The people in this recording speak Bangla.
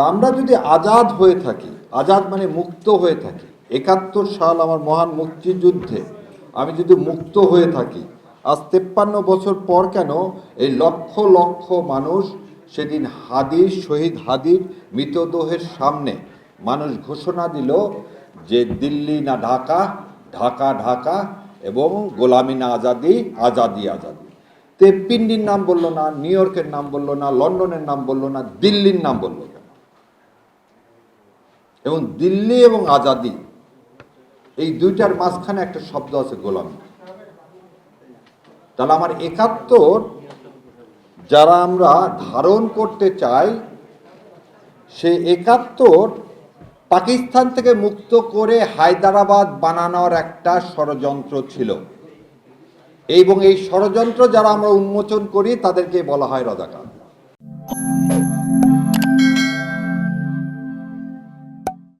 তা আমরা যদি আজাদ হয়ে থাকি, আজাদ মানে মুক্ত হয়ে থাকি, একাত্তর সাল আমার মহান মুক্তিযুদ্ধে আমি যদি মুক্ত হয়ে থাকি, আজ তেপ্পান্ন বছর পর কেন এই লক্ষ লক্ষ মানুষ সেদিন হাদির, শহীদ হাদির মৃতদেহের সামনে মানুষ ঘোষণা দিল যে দিল্লি না ঢাকা ঢাকা ঢাকা এবং গোলামি না আজাদি আজাদি আজাদি। তে পিন্ডির নাম বলল না, নিউ ইয়র্কের নাম বলল না, লন্ডনের নাম বলল না, দিল্লির নাম বলল না। এবং দিল্লি এবং আজাদি, এই দুইটার মাঝখানে একটা শব্দ আছে গোলামি। তাহলে আমার একাত্তর, যারা আমরা ধারণ করতে চাই, সে একাত্তর পাকিস্তান থেকে মুক্ত করে হায়দ্রাবাদ বানানোর একটা ষড়যন্ত্র ছিল। এবং এই ষড়যন্ত্র যারা আমরা উন্মোচন করি তাদেরকে বলা হয় রাজাকার